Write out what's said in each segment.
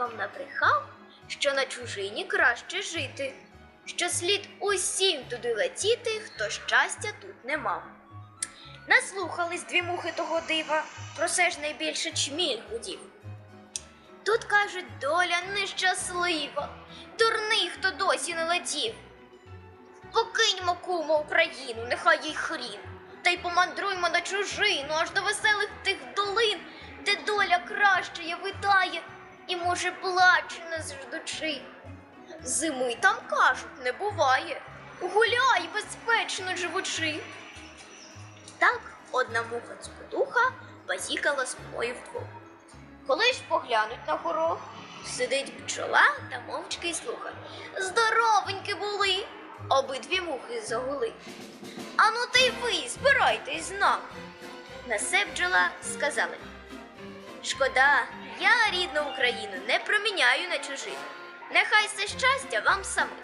набрехав, що на чужині краще жити, що слід усім туди летіти, хто щастя тут не мав. Наслухались дві мухи того дива, про все ж найбільше чміль гудів. Тут кажуть, доля нещаслива, дурний, хто досі не летів. Покиньмо кумо Україну, нехай їй хрін, та й помандруймо на чужину, аж до веселих тих долин, де доля краще я витає, і, може, плаче не ждучи. Зими там кажуть, не буває. Гуляй, безпечно живучи. Так одна муха цукотуха базікала з мою вдвох. Коли ж поглянуть на горох, сидить бджола та мовчки слухає. Здоровенькі були, обидві мухи загули. Ану та й ви збирайтесь з нами. На се бджола сказали. Шкода, я рідну Україну не проміняю на чужину. Нехай все щастя вам самим.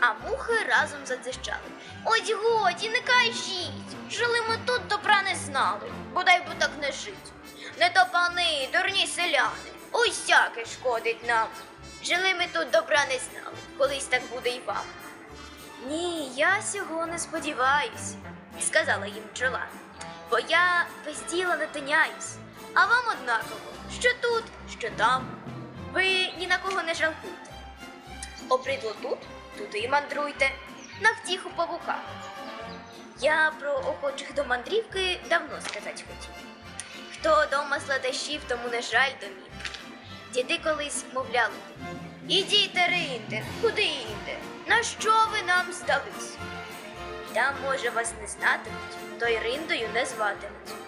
А мухи разом задзищали. Ось годі, не кажіть. Жили ми тут добра не знали, бодай би так не жить. Не то пани, дурні селяни, усяке шкодить нам. Жили ми тут добра не знали, колись так буде й вам. Ні, я сього не сподіваюсь, сказала їм бджола, бо я без діла не тиняюсь, а вам однаково, що тут, що там. Ви ні на кого не жалкуйте. Обридло тут, туди й мандруйте, на втіху павука. Я про охочих до мандрівки давно сказати хотів. Хто дома сладощів, тому не жаль домів. Діди колись мовляли, ідіть, риньте, куди інде? На що ви нам здались? Там, може, вас не знатимуть, то й риндою не зватимуть.